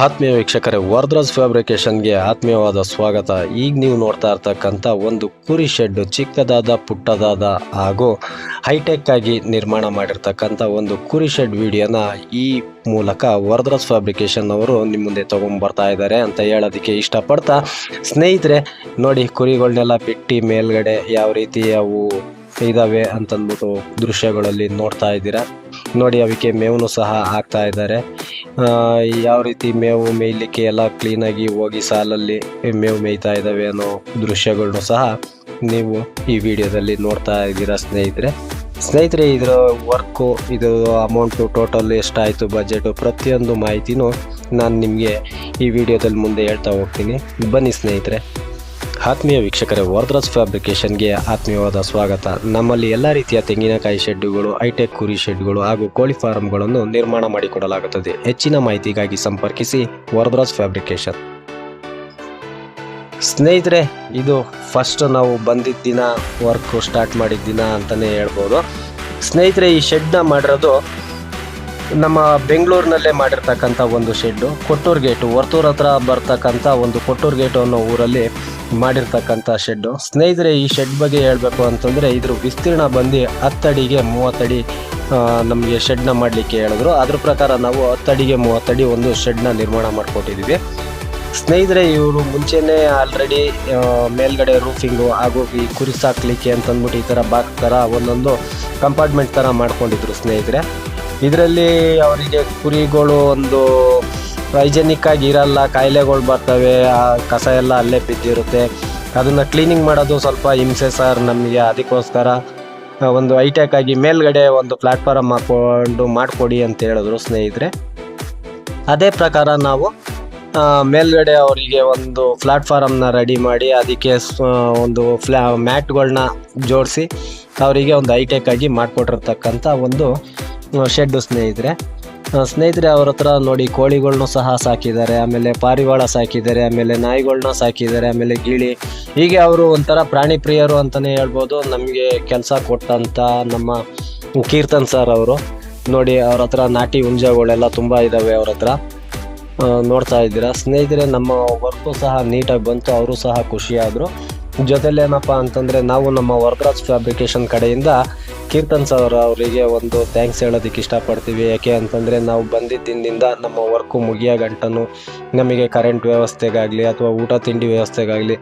ಆತ್ಮೀಯ ವೀಕ್ಷಕರೇ ವರ್ದ್ರಾಜ್ ಫ್ಯಾಬ್ರಿಕೇಶನ್ಗೆ ಆತ್ಮೀಯವಾದ ಸ್ವಾಗತ. ಈಗ ನೀವು ನೋಡ್ತಾ ಇರ್ತಕ್ಕಂಥ ಒಂದು ಕುರಿ ಶೆಡ್ ಚಿಕ್ಕದಾದ, ಪುಟ್ಟದಾದ ಹಾಗೂ ಹೈಟೆಕ್ ಆಗಿ ನಿರ್ಮಾಣ ಮಾಡಿರ್ತಕ್ಕಂಥ ಒಂದು ಕುರಿ ಶೆಡ್ ವಿಡಿಯೋನ ಈ ಮೂಲಕ ವರ್ದ್ರಾಜ್ ಫ್ಯಾಬ್ರಿಕೇಶನ್ ಅವರು ನಿಮ್ಮ ಮುಂದೆ ತಗೊಂಡ್ಬರ್ತಾ ಇದ್ದಾರೆ ಅಂತ ಹೇಳೋದಕ್ಕೆ ಇಷ್ಟಪಡ್ತಾ, ಸ್ನೇಹಿತರೆ, ನೋಡಿ ಕುರಿಗಳನ್ನೆಲ್ಲ ಬಿಟ್ಟು ಮೇಲ್ಗಡೆ ಯಾವ ರೀತಿ ಅವು ಇದಾವೆ ಅಂತಂದ್ಬಿಟ್ಟು ದೃಶ್ಯಗಳಲ್ಲಿ ನೋಡ್ತಾ ಇದ್ದೀರಾ. ನೋಡಿ, ಅವಕ್ಕೆ ಮೇವನು ಸಹ ಹಾಕ್ತಾ ಇದ್ದಾರೆ. ಯಾವ ರೀತಿ ಮೇವು ಮೇಯ್ಲಿಕ್ಕೆ ಎಲ್ಲ ಕ್ಲೀನಾಗಿ ಹೋಗಿ ಸಾಲಲ್ಲಿ ಮೇವು ಮೇಯ್ತಾ ಇದ್ದಾವೆ ಅನ್ನೋ ದೃಶ್ಯಗಳನ್ನು ಸಹ ನೀವು ಈ ವಿಡಿಯೋದಲ್ಲಿ ನೋಡ್ತಾ ಇದ್ದೀರಾ ಸ್ನೇಹಿತರೆ. ಸ್ನೇಹಿತರೆ, ಇದರ ವರ್ಕು ಇದು ಅಮೌಂಟು ಟೋಟಲ್ ಎಷ್ಟಾಯಿತು ಬಜೆಟು ಪ್ರತಿಯೊಂದು ಮಾಹಿತಿನೂ ನಾನು ನಿಮಗೆ ಈ ವಿಡಿಯೋದಲ್ಲಿ ಮುಂದೆ ಹೇಳ್ತಾ ಹೋಗ್ತೀನಿ. ಬನ್ನಿ ಸ್ನೇಹಿತರೆ. ಆತ್ಮೀಯ ವೀಕ್ಷಕರೇ ವರ್ದ್ರಾಜ್ ಫ್ಯಾಬ್ರಿಕೇಶನ್ಗೆ ಆತ್ಮೀಯವಾದ ಸ್ವಾಗತ. ನಮ್ಮಲ್ಲಿ ಎಲ್ಲ ರೀತಿಯ ತೆಂಗಿನಕಾಯಿ ಶೆಡ್ಡುಗಳು, ಹೈಟೆಕ್ ಕುರಿ ಶೆಡ್ಗಳು ಹಾಗೂ ಕೋಳಿ ಫಾರ್ಮ್ಗಳನ್ನು ನಿರ್ಮಾಣ ಮಾಡಿಕೊಡಲಾಗುತ್ತದೆ. ಹೆಚ್ಚಿನ ಮಾಹಿತಿಗಾಗಿ ಸಂಪರ್ಕಿಸಿ ವರ್ದ್ರಾಜ್ ಫ್ಯಾಬ್ರಿಕೇಶನ್ ಸ್ನೇಹಿತರೆ, ಇದು ಫಸ್ಟ್ ನಾವು ಬಂದಿದ್ದ ದಿನ, ವರ್ಕ್ ಸ್ಟಾರ್ಟ್ ಮಾಡಿದ ದಿನ ಅಂತಲೇ ಹೇಳ್ಬೋದು. ಸ್ನೇಹಿತರೆ, ಈ ಶೆಡ್ನ ಮಾಡಿರೋದು ನಮ್ಮ ಬೆಂಗಳೂರಿನಲ್ಲೇ ಮಾಡಿರ್ತಕ್ಕಂಥ ಒಂದು ಶೆಡ್ಡು. ಕೊಟ್ಟೂರು ಗೇಟು. ವರ್ತೂರ್ ಹತ್ರ ಬರ್ತಕ್ಕಂಥ ಒಂದು ಕೊಟ್ಟೂರು ಗೇಟು ಅನ್ನೋ ಊರಲ್ಲಿ ಮಾಡಿರ್ತಕ್ಕಂಥ ಶೆಡ್ಡು ಸ್ನೇಹಿತರೆ, ಈ ಶೆಡ್ ಬಗ್ಗೆ ಹೇಳಬೇಕು ಅಂತಂದರೆ, ಇದ್ರ ವಿಸ್ತೀರ್ಣ ಬಂದು ಹತ್ತಡಿಗೆ ಮೂವತ್ತಡಿ ನಮಗೆ ಶೆಡ್ನ ಮಾಡಲಿಕ್ಕೆ ಹೇಳಿದ್ರು. ಅದ್ರ ಪ್ರಕಾರ ನಾವು ಹತ್ತಡಿಗೆ ಮೂವತ್ತಡಿ ಒಂದು ಶೆಡ್ನ ನಿರ್ಮಾಣ ಮಾಡಿಕೊಟ್ಟಿದ್ದೀವಿ ಸ್ನೇಹಿತರೆ, ಇವರು ಮುಂಚೆನೇ ಆಲ್ರೆಡಿ ಮೇಲ್ಗಡೆ ರೂಫಿಂಗು ಹಾಗೂ ಈ ಕುರಿ ಸಾಕ್ಲಿಕ್ಕೆ ಅಂತಂದ್ಬಿಟ್ಟು ಈ ಥರ ಬಾಕ್ ಥರ ಒಂದೊಂದು ಕಂಪಾರ್ಟ್ಮೆಂಟ್ ಥರ ಮಾಡ್ಕೊಂಡಿದ್ರು ಸ್ನೇಹಿತರೆ. ಇದರಲ್ಲಿ ಅವರಿಗೆ ಕುರಿಗಳು ಒಂದು ಹೈಜೆನಿಕ್ ಆಗಿ ಇರಲ್ಲ, ಕಾಯಿಲೆಗಳು ಬರ್ತವೆ, ಆ ಕಸ ಎಲ್ಲ ಅಲ್ಲೇ ಬಿದ್ದಿರುತ್ತೆ. ಅದನ್ನು ಕ್ಲೀನಿಂಗ್ ಮಾಡೋದು ಸ್ವಲ್ಪ ಹಿಂಸೆ ಸರ್ ನಮಗೆ, ಅದಕ್ಕೋಸ್ಕರ ಒಂದು ಹೈಟೆಕ್ ಆಗಿ ಮೇಲ್ಗಡೆ ಒಂದು ಪ್ಲಾಟ್ಫಾರಮ್ ಹಾಕ್ಕೊಂಡು ಮಾಡಿಕೊಡಿ ಅಂತ ಹೇಳಿದ್ರು ಸ್ನೇಹಿತರೆ. ಅದೇ ಪ್ರಕಾರ ನಾವು ಮೇಲ್ಗಡೆ ಅವರಿಗೆ ಒಂದು ಪ್ಲಾಟ್ಫಾರಮ್ನ ರೆಡಿ ಮಾಡಿ, ಅದಕ್ಕೆ ಒಂದು ಫ್ಲಾ, ಮ್ಯಾಟ್ಗಳನ್ನ ಜೋಡಿಸಿ, ಅವರಿಗೆ ಒಂದು ಹೈಟೆಕ್ ಆಗಿ ಮಾಡಿಕೊಟ್ಟಿರ್ತಕ್ಕಂಥ ಒಂದು ಶೆಡ್ಡು ಸ್ನೇಹಿತರೆ. ಸ್ನೇಹಿತರೆ ಅವ್ರ ಹತ್ರ ನೋಡಿ ಕೋಳಿಗಳ್ನು ಸಹ ಸಾಕಿದ್ದಾರೆ, ಆಮೇಲೆ ಪಾರಿವಾಳ ಸಾಕಿದ್ದಾರೆ, ಆಮೇಲೆ ನಾಯಿಗಳನ್ನ ಸಾಕಿದ್ದಾರೆ, ಆಮೇಲೆ ಗಿಳಿ. ಹೀಗೆ ಅವರು ಒಂಥರ ಪ್ರಾಣಿ ಪ್ರಿಯರು ಅಂತಲೇ ಹೇಳ್ಬೋದು. ನಮಗೆ ಕೆಲಸ ಕೊಟ್ಟಂಥ ನಮ್ಮ ಕೀರ್ತನ್ ಸರ್ ಅವರು. ನೋಡಿ ಅವ್ರ ಹತ್ರ ನಾಟಿ ಹುಂಜಗಳೆಲ್ಲ ತುಂಬ ಇದ್ದಾವೆ ಅವ್ರ ಹತ್ರ. ನೋಡ್ತಾ ಇದ್ದೀರಾ? ಸ್ನೇಹಿತರೆ, ನಮ್ಮ ವರ್ಕು ಸಹ ನೀಟಾಗಿ ಬಂತು, ಅವರು ಸಹ ಖುಷಿಯಾದರು. ಜೊತೆಲಿ ಏನಪ್ಪ ಅಂತಂದರೆ, ನಾವು ನಮ್ಮ ವರ್ಕ್ರಾಜ್ ಫ್ಯಾಬ್ರಿಕೇಶನ್ ಕಡೆಯಿಂದ ಕೀರ್ತನ್ ಸರ್ ಅವರಿಗೆ ಒಂದು ಥ್ಯಾಂಕ್ಸ್ ಹೇಳೋದಕ್ಕೆ ಇಷ್ಟಪಡ್ತೀವಿ. ಯಾಕೆ ಅಂತಂದರೆ ನಾವು ಬಂದಿದ್ದಿಂದ ನಮ್ಮ ವರ್ಕು ಮುಗಿಯೋ ಗಂಟನು ನಮಗೆ ಕರೆಂಟ್ ವ್ಯವಸ್ಥೆಗಾಗಲಿ ಅಥವಾ ಊಟ ತಿಂಡಿ ವ್ಯವಸ್ಥೆಗಾಗಲಿ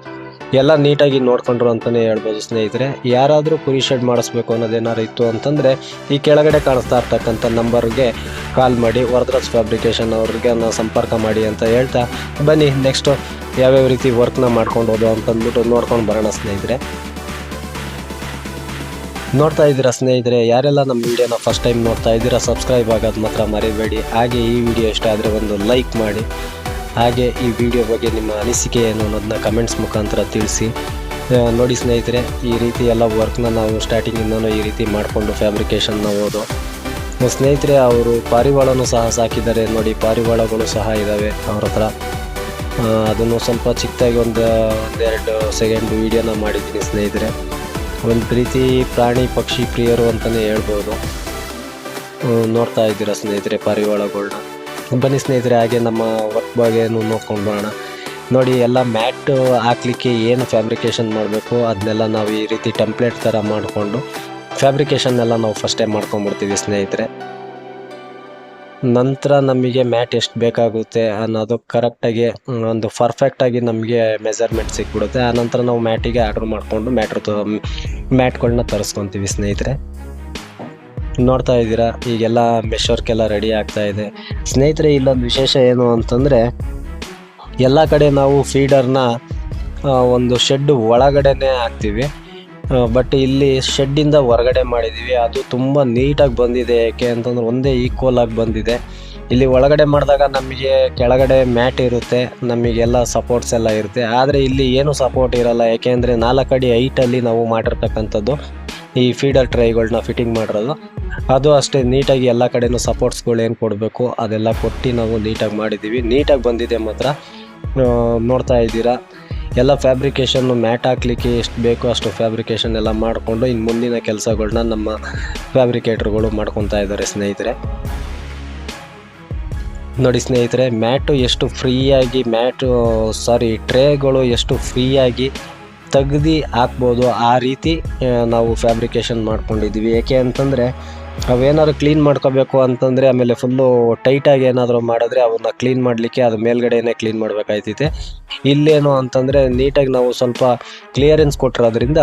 ಎಲ್ಲ ನೀಟಾಗಿ ನೋಡ್ಕೊಂಡ್ರು ಅಂತಲೇ ಹೇಳ್ಬೋದು ಸ್ನೇಹಿತರೆ. ಯಾರಾದರೂ ಕುರಿ ಶೆಡ್ ಮಾಡಿಸ್ಬೇಕು ಅನ್ನೋದೇನಾರು ಇತ್ತು ಅಂತಂದರೆ ಈ ಕೆಳಗಡೆ ಕಾಣಿಸ್ತಾ ಇರ್ತಕ್ಕಂಥ ನಂಬರ್ಗೆ ಕಾಲ್ ಮಾಡಿ, ವರದರಾಜ್ ಫ್ಯಾಬ್ರಿಕೇಶನ್ ಅವ್ರಿಗೆ ನಾವು ಸಂಪರ್ಕ ಮಾಡಿ ಅಂತ ಹೇಳ್ತಾ ಬನ್ನಿ ನೆಕ್ಸ್ಟು ಯಾವ್ಯಾವ ರೀತಿ ವರ್ಕ್ನ ಮಾಡ್ಕೊಂಡು ಹೋದು ಅಂತಂದ್ಬಿಟ್ಟು ನೋಡ್ಕೊಂಡು ಬರೋಣ ಸ್ನೇಹಿತರೆ. ನೋಡ್ತಾ ಇದ್ದೀರಾ ಸ್ನೇಹಿತರೆ, ಯಾರೆಲ್ಲ ನಮ್ಮ ವಿಡಿಯೋನ ಫಸ್ಟ್ ಟೈಮ್ ನೋಡ್ತಾ ಇದ್ದೀರಾ ಸಬ್ಸ್ಕ್ರೈಬ್ ಆಗೋದು ಮಾತ್ರ ಮರಿಬೇಡಿ. ಹಾಗೆ ಈ ವಿಡಿಯೋ ಇಷ್ಟ ಆದರೆ ಒಂದು ಲೈಕ್ ಮಾಡಿ. ಹಾಗೆ ಈ ವಿಡಿಯೋ ಬಗ್ಗೆ ನಿಮ್ಮ ಅನಿಸಿಕೆ ಏನು ಅನ್ನೋದನ್ನ ಕಮೆಂಟ್ಸ್ ಮುಖಾಂತರ ತಿಳಿಸಿ. ನೋಡಿ ಸ್ನೇಹಿತರೆ, ಈ ರೀತಿ ಎಲ್ಲ ವರ್ಕ್ನ ನಾವು ಸ್ಟಾರ್ಟಿಂಗಿಂದನೂ ಈ ರೀತಿ ಮಾಡಿಕೊಂಡು ಫ್ಯಾಬ್ರಿಕೇಷನ್ನ ಓದು. ಸ್ನೇಹಿತರೆ, ಅವರು ಪಾರಿವಾಳನೂ ಸಹ ಸಾಕಿದ್ದಾರೆ. ನೋಡಿ, ಪಾರಿವಾಳಗಳು ಸಹ ಇದ್ದಾವೆ ಅವ್ರ ಹತ್ರ. ಅದನ್ನು ಸ್ವಲ್ಪ ಚಿಕ್ಕದಾಗಿ ಒಂದು ಒಂದೆರಡು ಸೆಕೆಂಡ್ ವಿಡಿಯೋನ ಮಾಡಿದ್ದೀನಿ ಸ್ನೇಹಿತರೆ. ಒಂದು ಪ್ರೀತಿ ಪ್ರಾಣಿ ಪಕ್ಷಿ ಪ್ರಿಯರು ಅಂತಲೇ ಹೇಳ್ಬೋದು. ನೋಡ್ತಾ ಇದ್ದೀರಾ ಸ್ನೇಹಿತರೆ ಪಾರಿವಾಳಗಳ್ನ ಬನ್ನಿ ಸ್ನೇಹಿತರೆ, ಹಾಗೆ ನಮ್ಮ ವರ್ಕ್ ಬಗ್ಗೆನೂ ನೋಡ್ಕೊಂಡು ಬರೋಣ. ನೋಡಿ, ಎಲ್ಲ ಮ್ಯಾಟ್ ಹಾಕ್ಲಿಕ್ಕೆ ಏನು ಫ್ಯಾಬ್ರಿಕೇಷನ್ ಮಾಡಬೇಕು? ಅದನ್ನೆಲ್ಲ ನಾವು ಈ ರೀತಿ ಟೆಂಪ್ಲೇಟ್ ಥರ ಮಾಡಿಕೊಂಡು ಫ್ಯಾಬ್ರಿಕೇಷನ್ ಎಲ್ಲ ನಾವು ಫಸ್ಟೇ ಮಾಡ್ಕೊಂಡ್ಬಿಡ್ತೀವಿ ಸ್ನೇಹಿತರೆ. ನಂತರ ನಮಗೆ ಮ್ಯಾಟ್ ಎಷ್ಟು ಬೇಕಾಗುತ್ತೆ ಅನ್ನೋದು ಕರೆಕ್ಟಾಗಿ ಒಂದು ಪರ್ಫೆಕ್ಟಾಗಿ ನಮಗೆ ಮೆಜರ್ಮೆಂಟ್ ಸಿಕ್ಬಿಡುತ್ತೆ. ಆ ನಂತರ ನಾವು ಮ್ಯಾಟಿಗೆ ಆರ್ಡ್ರ್ ಮಾಡಿಕೊಂಡು ಮ್ಯಾಟ್ರ್ ಮ್ಯಾಟ್ಗಳನ್ನ ತರಿಸ್ಕೊತೀವಿ ಸ್ನೇಹಿತರೆ. ನೋಡ್ತಾ ಇದ್ದೀರಾ, ಈಗೆಲ್ಲ ಮೆಶ್ ವರ್ಕೆಲ್ಲ ರೆಡಿ ಆಗ್ತಾ ಇದೆ. ಸ್ನೇಹಿತರೆ, ಇಲ್ಲೊಂದು ವಿಶೇಷ ಏನು ಅಂತಂದರೆ, ಎಲ್ಲ ಕಡೆ ನಾವು ಫೀಡರ್ನ ಒಂದು ಶೆಡ್ ಒಳಗಡೆನೇ ಹಾಕ್ತೀವಿ. ಬಟ್ ಇಲ್ಲಿ ಶೆಡ್ಡಿಂದ ಹೊರಗಡೆ ಮಾಡಿದ್ದೀವಿ ಅದು ತುಂಬ ನೀಟಾಗಿ ಬಂದಿದೆ. ಯಾಕೆ ಅಂತಂದ್ರೆ ಒಂದೇ ಈಕ್ವಲ್ ಆಗಿ ಬಂದಿದೆ. ಇಲ್ಲಿ ಒಳಗಡೆ ಮಾಡಿದಾಗ ನಮಗೆ ಕೆಳಗಡೆ ಮ್ಯಾಟ್ ಇರುತ್ತೆ. ನಮಗೆಲ್ಲ ಸಪೋರ್ಟ್ಸ್ ಎಲ್ಲ ಇರುತ್ತೆ. ಆದರೆ ಇಲ್ಲಿ ಏನು ಸಪೋರ್ಟ್ ಇರಲ್ಲ. ಯಾಕೆಂದರೆ ನಾಲ್ಕು ಅಡಿ ಹೈಟಲ್ಲಿ ನಾವು ಮಾಡಿರ್ತಕ್ಕಂಥದ್ದು ಈ ಫೀಡರ್ ಟ್ರೈಗಳನ್ನ ಫಿಟ್ಟಿಂಗ್ ಮಾಡಿರೋದು. ಅದು ಅಷ್ಟೇ ನೀಟಾಗಿ ಎಲ್ಲ ಕಡೆನೂ ಸಪೋರ್ಟ್ಸ್ಗಳು ಏನು ಕೊಡಬೇಕು ಅದೆಲ್ಲ ಕೊಟ್ಟು ನಾವು ನೀಟಾಗಿ ಮಾಡಿದ್ದೀವಿ ನೀಟಾಗಿ ಬಂದಿದೆ ಮಾತ್ರ. ನೋಡ್ತಾ ಇದ್ದೀರಾ? ಎಲ್ಲ ಫ್ಯಾಬ್ರಿಕೇಷನ್ನು ಮ್ಯಾಟ್ ಹಾಕ್ಲಿಕ್ಕೆ ಎಷ್ಟು ಬೇಕೋ ಅಷ್ಟು ಫ್ಯಾಬ್ರಿಕೇಷನ್ ಎಲ್ಲ ಮಾಡಿಕೊಂಡು ಇನ್ನು ಮುಂದಿನ ಕೆಲಸಗಳನ್ನ ನಮ್ಮ ಫ್ಯಾಬ್ರಿಕೇಟರ್ಗಳು ಮಾಡ್ಕೊತಾ ಇದ್ದಾರೆ ಸ್ನೇಹಿತರೆ. ನೋಡಿ ಸ್ನೇಹಿತರೆ, ಮ್ಯಾಟು ಎಷ್ಟು ಫ್ರೀಯಾಗಿ ಮ್ಯಾಟು ಸಾರಿ ಟ್ರೇಗಳು ಎಷ್ಟು ಫ್ರೀಯಾಗಿ ತೆಗ್ದು ಹಾಕ್ಬೋದು ಆ ರೀತಿ ನಾವು ಫ್ಯಾಬ್ರಿಕೇಷನ್ ಮಾಡ್ಕೊಂಡಿದ್ದೀವಿ. ಏಕೆ ಅಂತಂದರೆ ಅವೇನಾದ್ರು ಕ್ಲೀನ್ ಮಾಡ್ಕೋಬೇಕು ಅಂತಂದರೆ ಆಮೇಲೆ ಫುಲ್ಲು ಟೈಟಾಗಿ ಏನಾದರೂ ಮಾಡಿದ್ರೆ ಅವನ್ನ ಕ್ಲೀನ್ ಮಾಡಲಿಕ್ಕೆ ಅದು ಮೇಲ್ಗಡೆಯೇ ಕ್ಲೀನ್ ಮಾಡಬೇಕಾಯ್ತೈತೆ. ಇಲ್ಲೇನು ಅಂತಂದರೆ ನೀಟಾಗಿ ನಾವು ಸ್ವಲ್ಪ ಕ್ಲಿಯರೆನ್ಸ್ ಕೊಟ್ಟಿರೋದ್ರಿಂದ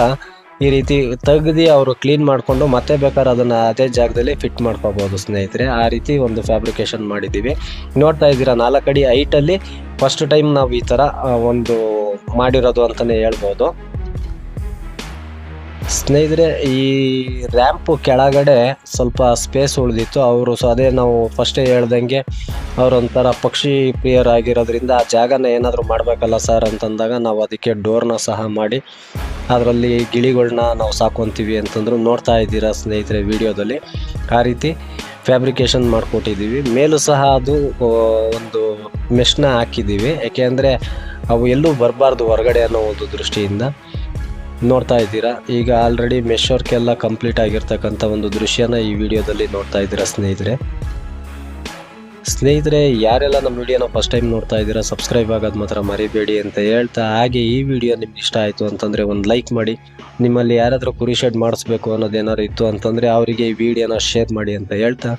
ಈ ರೀತಿ ತೆಗ್ದು ಅವರು ಕ್ಲೀನ್ ಮಾಡಿಕೊಂಡು ಮತ್ತೆ ಬೇಕಾದ್ರೆ ಅದನ್ನು ಅದೇ ಜಾಗದಲ್ಲಿ ಫಿಟ್ ಮಾಡ್ಕೋಬೋದು ಸ್ನೇಹಿತರೆ. ಆ ರೀತಿ ಒಂದು ಫ್ಯಾಬ್ರಿಕೇಶನ್ ಮಾಡಿದ್ದೀವಿ. ನೋಡ್ತಾ ಇದ್ದೀರಾ ನಾಲ್ಕು ಅಡಿ ಹೈಟಲ್ಲಿ ಫಸ್ಟ್ ಟೈಮ್ ನಾವು ಈ ಥರ ಒಂದು ಮಾಡಿರೋದು ಅಂತಲೇ ಹೇಳ್ಬೋದು. ಸ್ನೇಹಿತರೆ, ಈ ರ್ಯಾಂಪು ಕೆಳಗಡೆ ಸ್ವಲ್ಪ ಸ್ಪೇಸ್ ಉಳಿದಿತ್ತು. ಅವರು ಸೊ ಅದೇ ನಾವು ಫಸ್ಟೇ ಹೇಳ್ದಂಗೆ ಅವರೊಂಥರ ಪಕ್ಷಿ ಪ್ರಿಯರಾಗಿರೋದ್ರಿಂದ ಆ ಜಾಗನ ಏನಾದರೂ ಮಾಡಬೇಕಲ್ಲ ಸರ್ ಅಂತಂದಾಗ ನಾವು ಅದಕ್ಕೆ ಡೋರ್ನ ಸಹ ಮಾಡಿ ಅದರಲ್ಲಿ ಗಿಳಿಗಳನ್ನ ನಾವು ಸಾಕೊತೀವಿ ಅಂತಂದ್ರು ನೋಡ್ತಾ ಇದ್ದೀರಾ ಸ್ನೇಹಿತರೆ ವಿಡಿಯೋದಲ್ಲಿ. ಆ ರೀತಿ ಫ್ಯಾಬ್ರಿಕೇಶನ್ ಮಾಡಿಕೊಟ್ಟಿದ್ದೀವಿ. ಮೇಲೂ ಸಹ ಅದು ಒಂದು ಮೆಷ್ನ ಹಾಕಿದ್ದೀವಿ. ಯಾಕೆಂದರೆ ಅವು ಎಲ್ಲೂ ಬರಬಾರ್ದು ಹೊರಗಡೆ ಅನ್ನೋ ಒಂದು ದೃಷ್ಟಿಯಿಂದ. ನೋಡ್ತಾ ಇದ್ದೀರಾ? ಈಗ ಆಲ್ರೆಡಿ ಮೆಶ್ ಎಲ್ಲ ಕಂಪ್ಲೀಟ್ ಆಗಿರ್ತಕ್ಕಂಥ ಒಂದು ದೃಶ್ಯನ ಈ ವಿಡಿಯೋದಲ್ಲಿ ನೋಡ್ತಾ ಇದ್ದೀರಾ ಸ್ನೇಹಿತರೆ? ಸ್ನೇಹಿತರೆ, ಯಾರೆಲ್ಲ ನಮ್ಮ ವಿಡಿಯೋನ ಫಸ್ಟ್ ಟೈಮ್ ನೋಡ್ತಾ ಇದ್ದೀರಾ ಸಬ್ಸ್ಕ್ರೈಬ್ ಆಗೋದು ಮಾತ್ರ ಮರಿಬೇಡಿ ಅಂತ ಹೇಳ್ತಾ, ಹಾಗೆ ಈ ವಿಡಿಯೋ ನಿಮ್ಗೆ ಇಷ್ಟ ಆಯಿತು ಅಂತಂದರೆ ಒಂದು ಲೈಕ್ ಮಾಡಿ, ನಿಮ್ಮಲ್ಲಿ ಯಾರಾದರೂ ಕುರಿ ಶೆಡ್ ಮಾಡಿಸ್ಬೇಕು ಅನ್ನೋದೇನಾದ್ರು ಇತ್ತು ಅಂತಂದರೆ ಅವರಿಗೆ ಈ ವಿಡಿಯೋನ ಶೇರ್ ಮಾಡಿ ಅಂತ ಹೇಳ್ತಾ,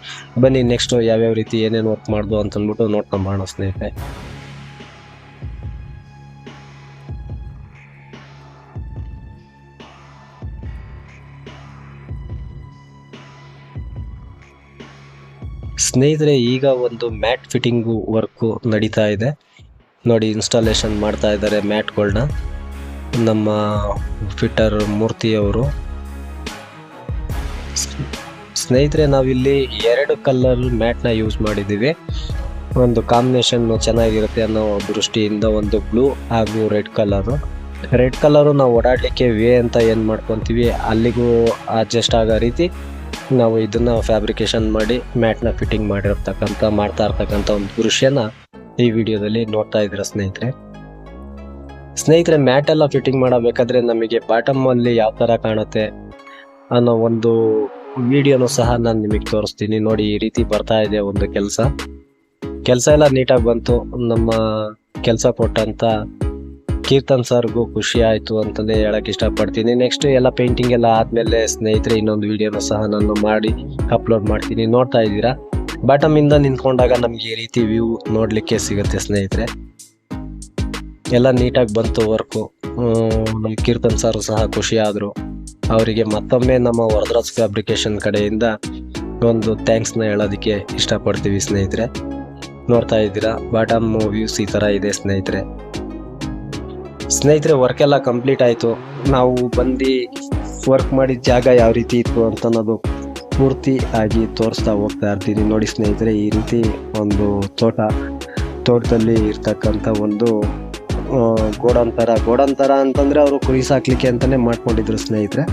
ಬನ್ನಿ ನೆಕ್ಸ್ಟು ಯಾವ್ಯಾವ ರೀತಿ ಏನೇನು ವರ್ಕ್ ಮಾಡ್ದು ಅಂತಂದ್ಬಿಟ್ಟು ನೋಡ್ಕೊಂಬೋಣ ಸ್ನೇಹಿತರೆ. ಸ್ನೇಹಿತರೆ, ಈಗ ಒಂದು ಮ್ಯಾಟ್ ಫಿಟ್ಟಿಂಗು ವರ್ಕು ನಡೀತಾ ಇದೆ. ನೋಡಿ ಇನ್ಸ್ಟಾಲೇಷನ್ ಮಾಡ್ತಾ ಇದ್ದಾರೆ ಮ್ಯಾಟ್ಗಳನ್ನ ನಮ್ಮ ಫಿಟ್ಟರ್ ಮೂರ್ತಿಯವರು ಸ್ನೇಹಿತರೆ, ನಾವಿಲ್ಲಿ ಎರಡು ಕಲರ್ ಮ್ಯಾಟ್ನ ಯೂಸ್ ಮಾಡಿದ್ದೀವಿ. ಒಂದು ಕಾಂಬಿನೇಷನ್ ಚೆನ್ನಾಗಿರುತ್ತೆ ಅನ್ನೋ ದೃಷ್ಟಿಯಿಂದ ಒಂದು ಬ್ಲೂ ಹಾಗೂ ರೆಡ್ ಕಲರು ರೆಡ್ ಕಲರು ನಾವು ಓಡಾಡಲಿಕ್ಕೆ ವೇ ಅಂತ ಏನು ಮಾಡ್ಕೊತೀವಿ, ಅಲ್ಲಿಗೂ ಅಡ್ಜಸ್ಟ್ ಆಗೋ ರೀತಿ ನಾವು ಇದನ್ನ ಫ್ಯಾಬ್ರಿಕೇಶನ್ ಮಾಡಿ ಮ್ಯಾಟ್ನ ಫಿಟ್ಟಿಂಗ್ ಮಾಡಿರ್ತಕ್ಕಂಥ, ಮಾಡ್ತಾ ಇರ್ತಕ್ಕಂಥ ಒಂದು ದೃಶ್ಯನ ಈ ವಿಡಿಯೋದಲ್ಲಿ ನೋಡ್ತಾ ಇದ್ರ ಸ್ನೇಹಿತರೆ. ಸ್ನೇಹಿತರೆ ಮ್ಯಾಟ್ ಎಲ್ಲ ಫಿಟ್ಟಿಂಗ್ ಮಾಡಬೇಕಾದ್ರೆ ನಮಗೆ ಬಾಟಮ್ ಅಲ್ಲಿ ಯಾವ ತರ ಕಾಣುತ್ತೆ ಅನ್ನೋ ಒಂದು ವಿಡಿಯೋನು ಸಹ ನಾನು ನಿಮಗೆ ತೋರಿಸ್ತೀನಿ. ನೋಡಿ, ಈ ರೀತಿ ಬರ್ತಾ ಇದೆ ಒಂದು ಕೆಲಸ. ಕೆಲಸ ಎಲ್ಲ ನೀಟಾಗಿ ಬಂತು. ನಮ್ಮ ಕೆಲಸ ಕೊಟ್ಟಂತ ಕೀರ್ತನ್ ಸರ್ಗೂ ಖುಷಿ ಆಯಿತು ಅಂತಲೇ ಹೇಳಕ್ ಇಷ್ಟಪಡ್ತೀನಿ. ನೆಕ್ಸ್ಟ್ ಎಲ್ಲ ಪೇಂಟಿಂಗ್ ಎಲ್ಲ ಆದಮೇಲೆ ಸ್ನೇಹಿತರೆ ಇನ್ನೊಂದು ವಿಡಿಯೋನ ಸಹ ನಾನು ಮಾಡಿ ಅಪ್ಲೋಡ್ ಮಾಡ್ತೀನಿ. ನೋಡ್ತಾ ಇದ್ದೀರಾ? ಬಾಟಮ್ ಇಂದ ನಿಂತ್ಕೊಂಡಾಗ ನಮಗೆ ಈ ರೀತಿ ವ್ಯೂ ನೋಡಲಿಕ್ಕೆ ಸಿಗುತ್ತೆ ಸ್ನೇಹಿತರೆ. ಎಲ್ಲ ನೀಟಾಗಿ ಬಂತು ವರ್ಕು ನಮ್ಮ ಕೀರ್ತನ್ ಸರ್ ಸಹ ಖುಷಿ ಆದ್ರು. ಅವರಿಗೆ ಮತ್ತೊಮ್ಮೆ ನಮ್ಮ ವರದರಾಜ್ ಫ್ಯಾಬ್ರಿಕೇಶನ್ ಕಡೆಯಿಂದ ಒಂದು ಥ್ಯಾಂಕ್ಸ್ನ ಹೇಳೋದಕ್ಕೆ ಇಷ್ಟಪಡ್ತೀವಿ ಸ್ನೇಹಿತರೆ. ನೋಡ್ತಾ ಇದ್ದೀರಾ? ಬಾಟಮ್ ವ್ಯೂಸ್ ಈ ಥರ ಇದೆ ಸ್ನೇಹಿತರೆ. ಸ್ನೇಹಿತರೆ ವರ್ಕ್ ಎಲ್ಲ ಕಂಪ್ಲೀಟ್ ಆಯಿತು. ನಾವು ಬಂದು ವರ್ಕ್ ಮಾಡಿದ ಜಾಗ ಯಾವ ರೀತಿ ಇತ್ತು ಅಂತ ಅನ್ನೋದು ಪೂರ್ತಿ ಆಗಿ ತೋರಿಸ್ತಾ ಹೋಗ್ತಾ ಇರ್ತೀನಿ. ನೋಡಿ ಸ್ನೇಹಿತರೆ, ಈ ರೀತಿ ಒಂದು ತೋಟ, ತೋಟದಲ್ಲಿ ಇರ್ತಕ್ಕಂಥ ಒಂದು ಗೋಡನ್ ಥರ ಗೋಡನ್ ಥರ ಅಂತಂದರೆ ಅವರು ಕುರಿ ಸಾಕ್ಲಿಕ್ಕೆ ಅಂತಲೇ ಮಾಡ್ಕೊಂಡಿದ್ರು ಸ್ನೇಹಿತರೆ.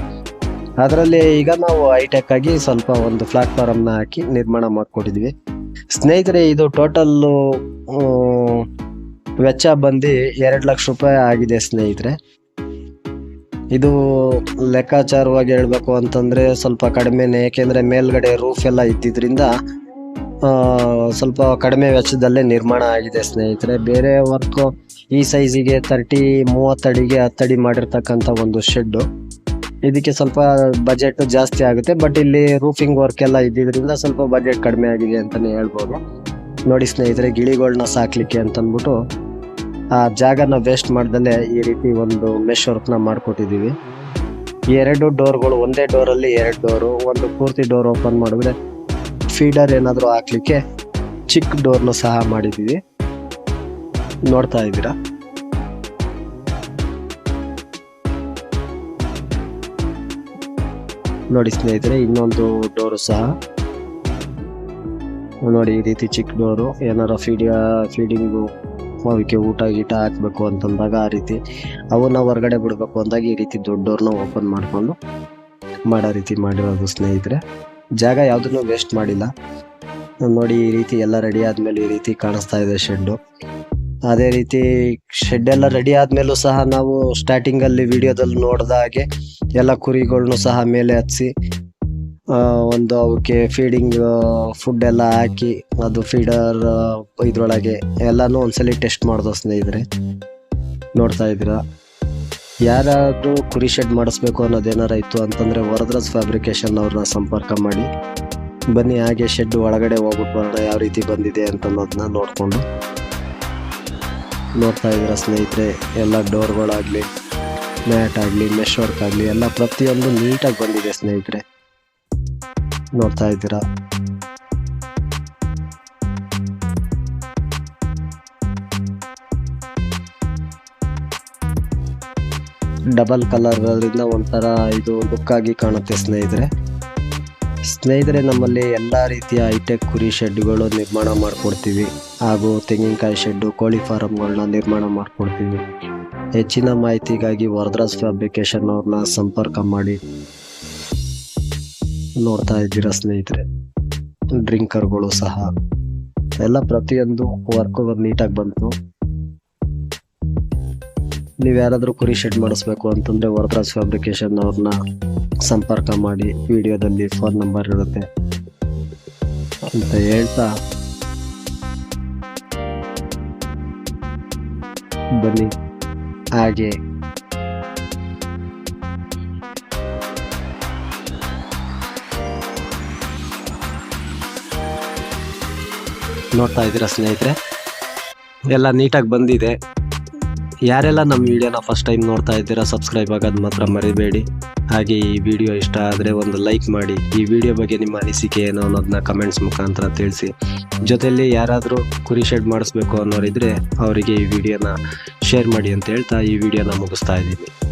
ಅದರಲ್ಲಿ ಈಗ ನಾವು ಹೈಟೆಕ್ ಆಗಿ ಸ್ವಲ್ಪ ಒಂದು ಪ್ಲಾಟ್ಫಾರಮ್ನ ಹಾಕಿ ನಿರ್ಮಾಣ ಮಾಡಿಕೊಟ್ಟಿದ್ವಿ ಸ್ನೇಹಿತರೆ, ಇದು ಟೋಟಲ್ಲು ವೆಚ್ಚ ಬಂದು ಎರಡು ಲಕ್ಷ ರೂಪಾಯಿ ಆಗಿದೆ, ಸ್ನೇಹಿತರೆ. ಇದು ಲೆಕ್ಕಾಚಾರವಾಗಿ ಹೇಳಬೇಕು ಅಂತಂದರೆ ಸ್ವಲ್ಪ ಕಡಿಮೆನೆ ಏಕೆಂದರೆ ಮೇಲ್ಗಡೆ ರೂಫ್ ಎಲ್ಲ ಇದ್ದಿದ್ದರಿಂದ ಸ್ವಲ್ಪ ಕಡಿಮೆ ವೆಚ್ಚದಲ್ಲೇ ನಿರ್ಮಾಣ ಆಗಿದೆ, ಸ್ನೇಹಿತರೆ. ಬೇರೆ ವರ್ಕು ಈ ಸೈಜಿಗೆ ತರ್ಟಿ ಮೂವತ್ತಡಿಗೆ ಹತ್ತಡಿ ಮಾಡಿರ್ತಕ್ಕಂಥ ಒಂದು ಶೆಡ್ಡು ಇದಕ್ಕೆ ಸ್ವಲ್ಪ ಬಜೆಟ್ ಜಾಸ್ತಿ ಆಗುತ್ತೆ ಬಟ್ ಇಲ್ಲಿ ರೂಫಿಂಗ್ ವರ್ಕ್ ಎಲ್ಲ ಇದ್ದಿದ್ದರಿಂದ ಸ್ವಲ್ಪ ಬಜೆಟ್ ಕಡಿಮೆ ಆಗಿದೆ ಅಂತಲೇ ಹೇಳ್ಬೋದು. ನೋಡಿ ಸ್ನೇಹಿತರೆ ಗಿಳಿಗಳನ್ನ ಸಾಕ್ಲಿಕ್ಕೆ ಅಂತಂದ್ಬಿಟ್ಟು ಆ ಜಾಗನ ವೇಸ್ಟ್ ಮಾಡ್ದಲೆ ಈ ರೀತಿ ಒಂದು ಮೆಶ್ ವರ್ಕ್ನ ಮಾಡ್ಕೊಟ್ಟಿದ್ದೀವಿ. ಎರಡು ಡೋರ್ಗಳು ಒಂದೇ ಡೋರಲ್ಲಿ ಎರಡು ಡೋರು ಒಂದು ಪೂರ್ತಿ ಡೋರ್ ಓಪನ್ ಮಾಡಿದ್ರೆ ಫೀಡರ್ ಏನಾದರೂ ಹಾಕ್ಲಿಕ್ಕೆ ಚಿಕ್ಕ ಡೋರ್ನ ಸಹ ಮಾಡಿದ್ದೀವಿ. ನೋಡ್ತಾ ಇದ್ದೀರಾ? ನೋಡಿ ಸ್ನೇಹಿತರೆ, ಇನ್ನೊಂದು ಡೋರು ಸಹ. ನೋಡಿ ಈ ರೀತಿ ಚಿಕ್ಕ ಡೋರು ಏನಾರ ಫೀಡ್ ಫೀಡಿಂಗು ಅವಕ್ಕೆ ಊಟ ಗೀಟ ಹಾಕ್ಬೇಕು ಅಂತಂದಾಗ ಆ ರೀತಿ ಅವನ್ನ ಹೊರಗಡೆ ಬಿಡಬೇಕು ಅಂದಾಗ ಈ ರೀತಿ ದೊಡ್ಡ ಡೋರ್ನ ಓಪನ್ ಮಾಡಿಕೊಂಡು ಮಾಡೋ ರೀತಿ ಮಾಡಿರೋದು ಸ್ನೇಹಿತರೆ. ಜಾಗ ಯಾವುದನ್ನು ವೇಸ್ಟ್ ಮಾಡಿಲ್ಲ. ನೋಡಿ ಈ ರೀತಿ ಎಲ್ಲ ರೆಡಿ ಆದಮೇಲೆ ಈ ರೀತಿ ಕಾಣಿಸ್ತಾ ಇದೆ ಶೆಡ್ಡು ಅದೇ ರೀತಿ ಶೆಡ್ ಎಲ್ಲ ರೆಡಿ ಆದ್ಮೇಲೂ ಸಹ ನಾವು ಸ್ಟಾರ್ಟಿಂಗ್ ಅಲ್ಲಿ ವಿಡಿಯೋದಲ್ಲಿ ನೋಡ್ದ ಹಾಗೆ ಎಲ್ಲ ಕುರಿಗಳನ್ನೂ ಸಹ ಮೇಲೆ ಆ, ಒಂದು ಅವಕ್ಕೆ ಫೀಡಿಂಗ್ ಫುಡ್ ಎಲ್ಲ ಹಾಕಿ, ಅದು ಫೀಡರ್ ಇದರೊಳಗೆ ಎಲ್ಲಾನು ಒಂದ್ಸಲಿ ಟೆಸ್ಟ್ ಮಾಡ್ದೋ ಸ್ನೇಹಿತರೆ. ನೋಡ್ತಾ ಇದ್ದೀರಾ? ಯಾರಾದರೂ ಕುರಿ ಶೆಡ್ ಮಾಡಿಸ್ಬೇಕು ಅನ್ನೋದೇನಾರ ಇತ್ತು ಅಂತಂದ್ರೆ ವರದ್ರಸ್ ಫ್ಯಾಬ್ರಿಕೇಶನ್ ಅವ್ರನ್ನ ಸಂಪರ್ಕ ಮಾಡಿ. ಬನ್ನಿ, ಹಾಗೆ ಶೆಡ್ ಒಳಗಡೆ ಹೋಗ್ಬಿಟ್ಟು ಬರೋಣ, ಯಾವ ರೀತಿ ಬಂದಿದೆ ಅಂತ ಅನ್ನೋದನ್ನ ನೋಡಿಕೊಂಡು. ನೋಡ್ತಾ ಇದ್ದೀರಾ ಸ್ನೇಹಿತರೆ? ಎಲ್ಲ ಡೋರ್ಗಳಾಗಲಿ ಮ್ಯಾಟ್ ಆಗಲಿ ಮೆಶ್ ವರ್ಕ್ ಆಗಲಿ, ಎಲ್ಲ ಪ್ರತಿಯೊಂದು ನೀಟಾಗಿ ಬಂದಿದೆ ಸ್ನೇಹಿತರೆ. ನೋಡ್ತಾ ಇದ್ದೀರಾ? ಡಬಲ್ ಕಲರ್ ಅದರಿಂದ ಒಂಥರ ಇದು ಲುಕ್ ಆಗಿ ಕಾಣುತ್ತೆ ಸ್ನೇಹಿತರೆ. ಸ್ನೇಹಿತರೆ, ನಮ್ಮಲ್ಲಿ ಎಲ್ಲ ರೀತಿಯ ಹೈಟೆಕ್ ಕುರಿ ಶೆಡ್ಗಳು ನಿರ್ಮಾಣ ಮಾಡಿಕೊಡ್ತೀವಿ. ಹಾಗೂ ತೆಂಗಿನಕಾಯಿ ಶೆಡ್ಡು, ಕೋಳಿ ಫಾರಮ್ಗಳನ್ನ ನಿರ್ಮಾಣ ಮಾಡಿಕೊಡ್ತೀವಿ. ಹೆಚ್ಚಿನ ಮಾಹಿತಿಗಾಗಿ ವರದ್ರಾಸ್ ಫ್ಯಾಬ್ರಿಕೇಶನ್ ಅವ್ರನ್ನ ಸಂಪರ್ಕ ಮಾಡಿ. ನೋಡ್ತಾ ಇದ್ದೀರಾ ಸ್ನೇಹಿತರೆ. ಡ್ರಿಂಕರ್ಗಳು ಸಹ. ಎಲ್ಲ ಪ್ರತಿಯೊಂದು ವರ್ಕ್ ನೀಟಾಗಿ ಬಂತು. ನೀವು ಯಾರಾದರೂ ಕುರಿ ಶೆಡ್ ಮಾಡಿಸ್ಬೇಕು ಅಂತಂದ್ರೆ ವರದ್ರಾಜ್ ಫ್ಯಾಬ್ರಿಕೇಶನ್ ಅವ್ರನ್ನ ಸಂಪರ್ಕ ಮಾಡಿ ವಿಡಿಯೋದಲ್ಲಿ ಫೋನ್ ನಂಬರ್ ಇರುತ್ತೆ ಅಂತ ಹೇಳ್ತಾ ಬನ್ನಿ. ಹಾಗೆ ನೋಡ್ತಾ ಇದ್ದೀರಾ ಸ್ನೇಹಿತರೆ? ಎಲ್ಲ ನೀಟಾಗಿ ಬಂದಿದೆ. ಯಾರೆಲ್ಲ ನಮ್ಮ ವಿಡಿಯೋನ ಫಸ್ಟ್ ಟೈಮ್ ನೋಡ್ತಾ ಇದ್ದೀರಾ ಸಬ್ಸ್ಕ್ರೈಬ್ ಆಗೋದು ಮಾತ್ರ ಮರಿಬೇಡಿ. ಹಾಗೆ ಈ ವಿಡಿಯೋ ಇಷ್ಟ ಆದರೆ ಒಂದು ಲೈಕ್ ಮಾಡಿ. ಈ ವಿಡಿಯೋ ಬಗ್ಗೆ ನಿಮ್ಮ ಅನಿಸಿಕೆ ಏನೋ ಅನ್ನೋದನ್ನ ಕಮೆಂಟ್ಸ್ ಮುಖಾಂತರ ತಿಳಿಸಿ. ಜೊತೆಯಲ್ಲಿ ಯಾರಾದರೂ ಕುರಿ ಶೆಡ್ ಮಾಡಿಸ್ಬೇಕು ಅನ್ನೋರಿದ್ರೆ, ಅವರಿಗೆ ಈ ವಿಡಿಯೋನ ಶೇರ್ ಮಾಡಿ ಅಂತ ಹೇಳ್ತಾ ಈ ವಿಡಿಯೋನ ಮುಗಿಸ್ತಾ ಇದ್ದೀನಿ.